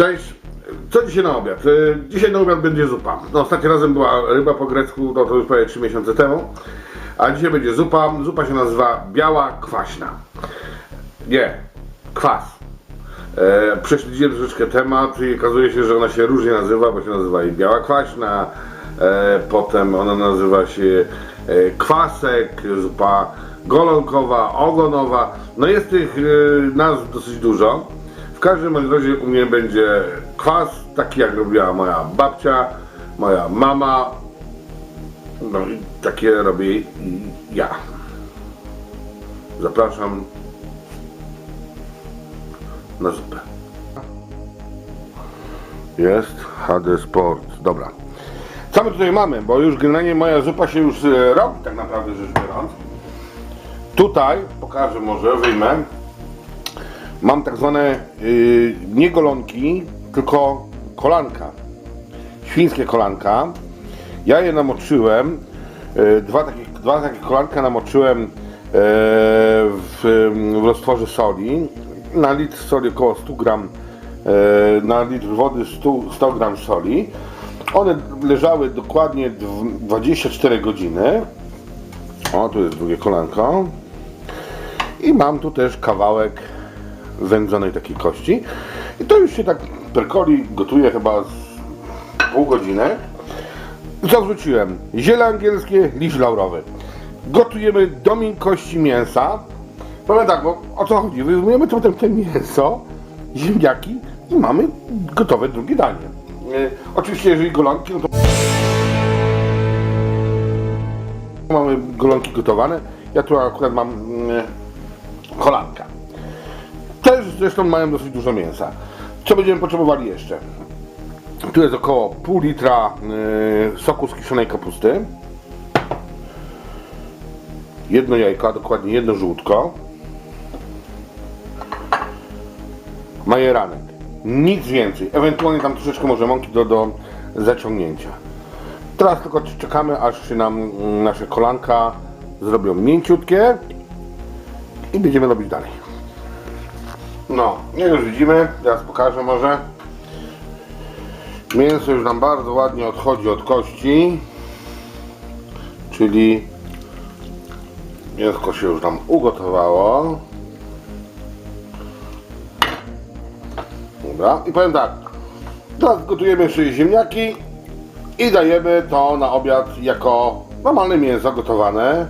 Cześć. Co dzisiaj na obiad? Y, Dzisiaj na obiad będzie zupa. No, ostatnim razem była ryba po grecku, no to już prawie 3 miesiące temu. A dzisiaj będzie zupa. Zupa się nazywa biała kwaśna. Nie, kwas. E, prześledziłem troszeczkę temat i okazuje się, że ona się różnie nazywa, bo się nazywa i biała kwaśna, e, potem ona nazywa się e, kwasek, zupa golonkowa, ogonowa. No jest tych e, nazw dosyć dużo. W każdym razie u mnie będzie kwas, taki jak robiła moja babcia, moja mama. No i takie robię ja. Zapraszam na zupę. Jest HD Sport. Dobra. Co my tutaj mamy? Bo już generalnie moja zupa się już e, robi, tak naprawdę rzecz biorąc. Tutaj, pokażę może, wyjmę. Mam tak zwane yy, nie golonki, tylko kolanka. Świńskie kolanka. Ja je namoczyłem. Yy, dwa, takie, dwa takie kolanka namoczyłem yy, w, w roztworze soli. Na litr soli około 100 gram, yy, na litr wody 100, 100 gram soli. One leżały dokładnie dw- 24 godziny. O, tu jest drugie kolanko. I mam tu też kawałek wędzonej takiej kości. I to już się tak perkoli gotuje chyba pół godziny. Co wrzuciłem? Ziele angielskie, liść laurowy. Gotujemy do miękkości mięsa. Powiem tak, bo o co chodzi? Wyjmujemy potem te mięso, ziemniaki i mamy gotowe drugie danie. E, oczywiście jeżeli golonki, no to mamy golonki gotowane. Ja tu akurat mam mm, kolanka. Zresztą mają dosyć dużo mięsa. Co będziemy potrzebowali jeszcze? Tu jest około pół litra y, soku z kiszonej kapusty. Jedno jajko, dokładnie jedno żółtko. Majeranek. Nic więcej. Ewentualnie tam troszeczkę może mąki do, do zaciągnięcia. Teraz tylko czekamy, aż się nam mm, nasze kolanka zrobią mięciutkie i będziemy robić dalej. No, jak już widzimy, teraz pokażę może. Mięso już nam bardzo ładnie odchodzi od kości, czyli mięsko się już nam ugotowało. Dobra, i powiem tak, teraz gotujemy jeszcze ziemniaki i dajemy to na obiad jako normalne mięso gotowane.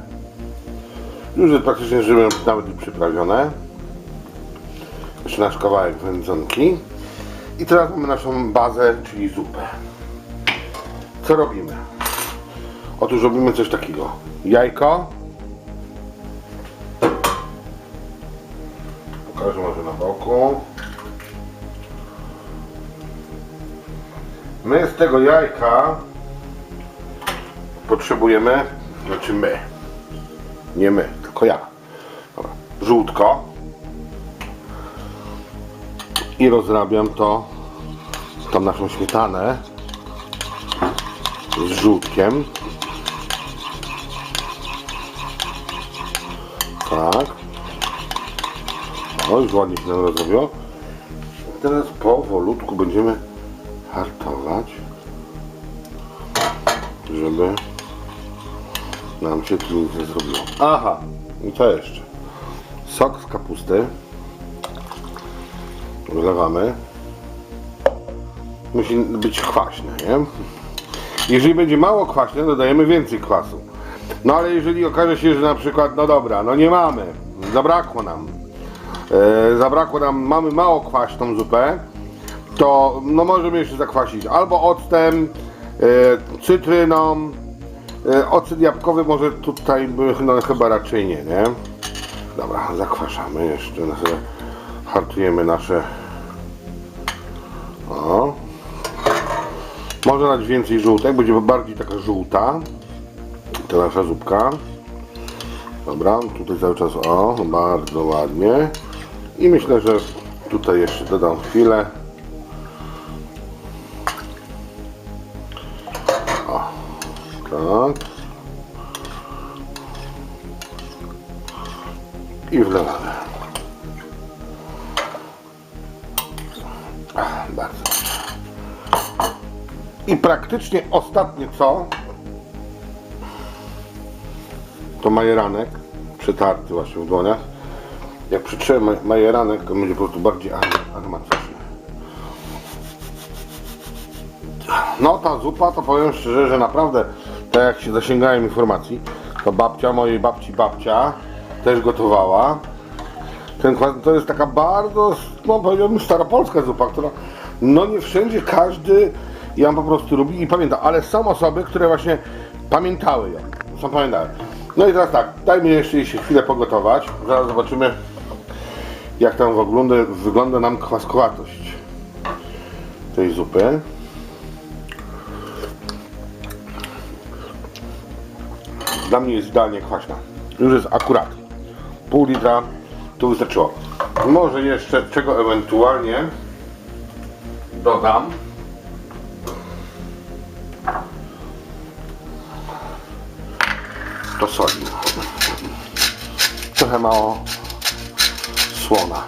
Już jest praktycznie żywym, nawet i przyprawione. Nasz kawałek wędzonki. I teraz mamy naszą bazę, czyli zupę. Co robimy? Otóż robimy coś takiego. Jajko. Pokażę może na boku. My z tego jajka potrzebujemy, znaczy my, nie my, tylko ja. Dobra. Żółtko i rozrabiam to, tą naszą śmietanę z żółtkiem. Tak. O, już ładnie się nam rozrobiło. Teraz powolutku będziemy hartować, żeby nam się tu nic nie zrobiło. Aha, i co jeszcze? Sok z kapusty. Wlewamy. Musi być kwaśne, nie? Jeżeli będzie mało kwaśne, dodajemy więcej kwasu. No ale jeżeli okaże się, że na przykład, no dobra, no nie mamy, zabrakło nam, e, zabrakło nam, mamy mało kwaśną zupę, to no możemy jeszcze zakwasić albo octem, e, cytryną, e, ocet jabłkowy może tutaj no chyba raczej nie, nie? Dobra, zakwaszamy jeszcze, no hartujemy nasze Można dać więcej żółtek, będzie bardziej taka żółta ta nasza zupka. Dobra, tutaj cały czas o, bardzo ładnie. I myślę, że tutaj jeszcze dodam chwilę. O, tak. I wlewamy. Bardzo I praktycznie ostatnie co? To majeranek przetarty właśnie w dłoniach. Jak przytrzymam maj- majeranek, to będzie po prostu bardziej arom- aromatyczny. No ta zupa, to powiem szczerze, że naprawdę, tak jak się zasięgałem informacji, to babcia mojej babci babcia też gotowała. Ten to jest taka bardzo, no powiedziałbym, staropolska zupa, która no nie wszędzie każdy ją po prostu lubi i pamięta, ale są osoby, które właśnie pamiętały ją, są pamiętały. No i teraz tak, dajmy jeszcze się chwilę pogotować, zaraz zobaczymy jak tam wygląda, wygląda nam kwaskowatość tej zupy. Dla mnie jest idealnie kwaśna. Już jest akurat. Pół litra tu wystarczyło. Może jeszcze czego ewentualnie dodam. To soli. Trochę mało słona.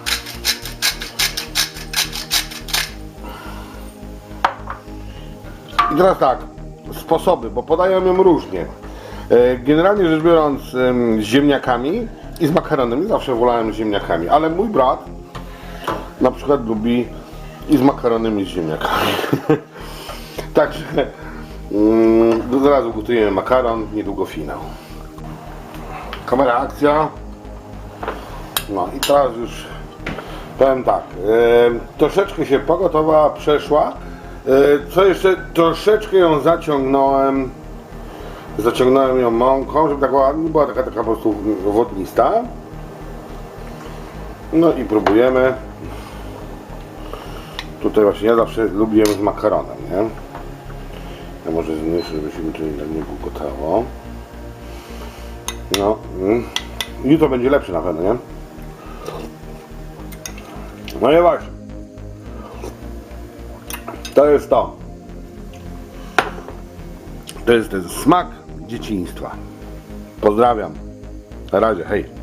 I teraz tak, sposoby, bo podają ją różnie. E, Generalnie rzecz biorąc z ziemniakami i z makaronami, zawsze wolałem z ziemniakami, ale mój brat na przykład lubi i z makaronem i z ziemniakami. Także mm, od gotujemy makaron, niedługo finał. Kamera akcja. No i teraz już powiem tak, e, troszeczkę się pogotowała, przeszła. E, co jeszcze, troszeczkę ją zaciągnąłem, zaciągnąłem ją mąką, żeby tak była, nie była taka, taka po prostu wodnista. No i próbujemy. Tutaj właśnie ja zawsze lubiłem z makaronem, nie? Ja może zmniejszę, żeby się mi to nie. No. Mm. Jutro będzie lepszy na pewno, nie? No i właśnie. To jest to. To jest ten smak dzieciństwa. Pozdrawiam. Na razie, hej.